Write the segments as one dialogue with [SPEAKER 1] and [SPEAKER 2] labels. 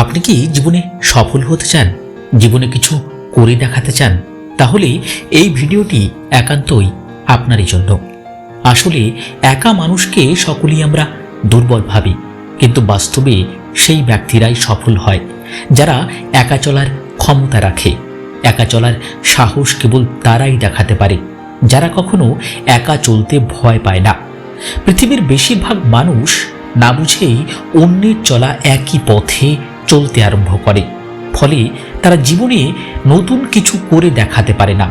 [SPEAKER 1] আপনি কি জীবনে সফল হতে চান? জীবনে কিছু করে দেখাতে চান? তাহলে এই ভিডিওটি একান্তই আপনারই জন্য। আসলে একা মানুষকে সকলেই আমরা দুর্বল ভাবি, কিন্তু বাস্তবে সেই ব্যক্তিরাই সফল হয়, যারা একা চলার ক্ষমতা রাখে। একা চলার সাহস কেবল তারাই দেখাতে পারে, যারা কখনো একা চলতে ভয় পায় না। পৃথিবীর বেশিরভাগ মানুষ না বুঝেই অন্যের চলা একই পথে চলতে আরম্ভ করে। ফলে তারা জীবনে নতুন কিছু করে দেখাতে পারে না।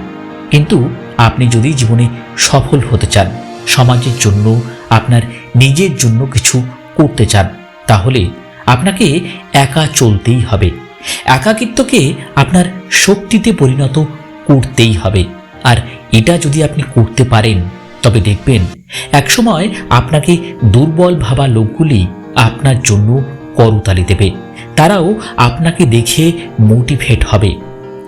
[SPEAKER 1] কিন্তু আপনি যদি জীবনে সফল হতে চান, সমাজের জন্য, আপনার নিজের জন্য কিছু করতে চান, তাহলে আপনাকে একা চলতেই হবে। একাকিত্বকে আপনার শক্তিতে পরিণত করতেই হবে। আর এটা যদি আপনি করতে পারেন, তবে দেখবেন, একসময় আপনাকে দুর্বল ভাবা লোকগুলি আপনার জন্য করতালি দেবে। তারাও আপনাকে দেখে মোটিভেট হবে।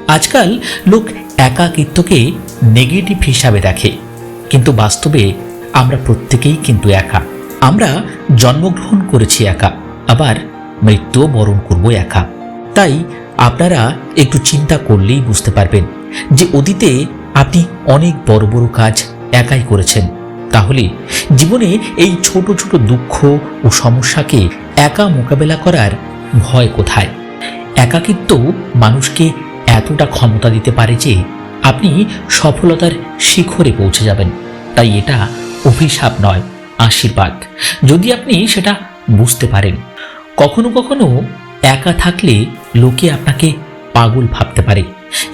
[SPEAKER 1] আজকাল লোক একাকিত্বকে নেগেটিভ হিসাবে দেখে। কিন্তু বাস্তবে আমরা প্রত্যেকেই কিন্তু একা। আমরা জন্মগ্রহণ করেছি একা, আবার মৃত্যু বরণ করব একা। তাই আপনারা একটু চিন্তা করলেই বুঝতে পারবেন যে অতীতে আপনি অনেক বড় বড় কাজ একাই করেছেন। তাহলে জীবনে এই ছোট ছোট দুঃখ ও সমস্যাকে একা মোকাবেলা করার ভয় কোথায়? একাকিত্ব মানুষকে এতটা ক্ষমতা দিতে পারে যে আপনি সফলতার শিখরে পৌঁছে যাবেন। তাই এটা অভিশাপ নয়, আশীর্বাদ। যদি আপনি সেটা বুঝতে পারেন, কখনো কখনো একা থাকলে লোকে আপনাকে পাগল ভাবতে পারে।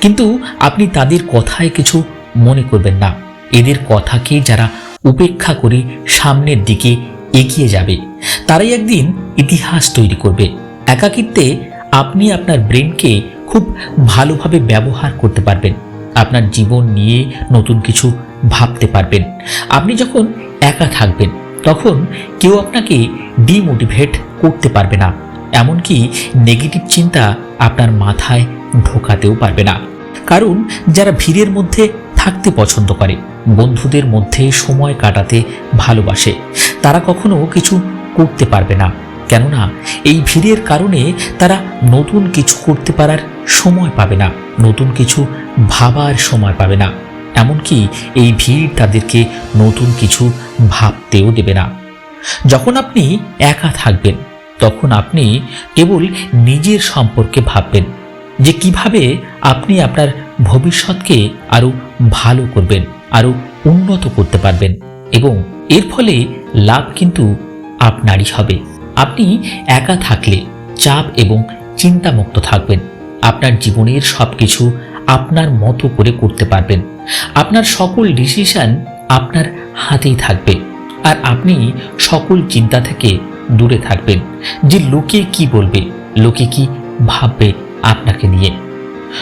[SPEAKER 1] কিন্তু আপনি তাদের কথায় কিছু মনে করবেন না। এদের কথাকে যারা উপেক্ষা করে সামনের দিকে এগিয়ে যাবে। তারাই একদিন ইতিহাস তৈরি করবে। একাকিত্বে আপনি আপনার ব্রেনকে খুব ভালোভাবে ব্যবহার করতে পারবেন। আপনার জীবন নিয়ে নতুন কিছু ভাবতে পারবেন। আপনি যখন একা থাকবেন, তখন কেউ আপনাকে ডিমোটিভেট করতে পারবে না। এমনকি নেগেটিভ চিন্তা আপনার মাথায় ঢোকাতেও পারবে না। কারণ যারা ভিড়ের মধ্যে থাকতে পছন্দ করে বন্ধুদের মধ্যে সময় কাটাতে ভালোবাসে। তারা কখনো কিছু করতে পারবে না। কেননা, এই ভিড়ের কারণে তারা নতুন কিছু করতে পারার সময় পাবে না, নতুন কিছু ভাবার সময় পাবে না। এমনকি এই ভিড় তাদেরকে নতুন কিছু ভাবতেও দেবে না। যখন আপনি একা থাকবেন, তখন আপনি কেবল নিজের সম্পর্কে ভাববেন যে কীভাবে আপনি আপনার ভবিষ্যৎকে আরও ভালো করবেন। আরও উন্নত করতে পারবেন এবং এর ফলে লাভ কিন্তু আপনারই হবে। আপনি একা থাকলে চাপ এবং চিন্তামুক্ত থাকবেন। আপনার জীবনের সব কিছু আপনার মতো করে করতে পারবেন। আপনার সকল ডিসিশন আপনার হাতেই থাকবে। আর আপনি সকল চিন্তা থেকে দূরে থাকবেন যে লোকে কি বলবে, লোকে কি ভাববে আপনাকে নিয়ে।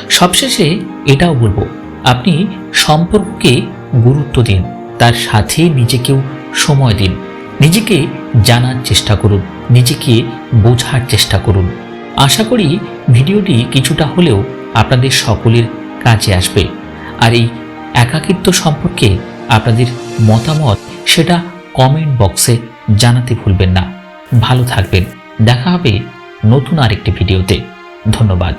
[SPEAKER 1] সবশেষে এটাও বলব, আপনি সম্পর্ককে গুরুত্ব দিন। তার সাথে নিজেকেও সময় দিন। নিজেকে জানার চেষ্টা করুন। নিজেকে বোঝার চেষ্টা করুন। আশা করি ভিডিওটি কিছুটা হলেও আপনাদের সকলের কাজে আসবে। আর এই একাকিত্ব সম্পর্কে আপনাদের মতামত সেটা কমেন্ট বক্সে জানাতে ভুলবেন না। ভালো থাকবেন। দেখা হবে নতুন আরেকটি ভিডিওতে। ধন্যবাদ।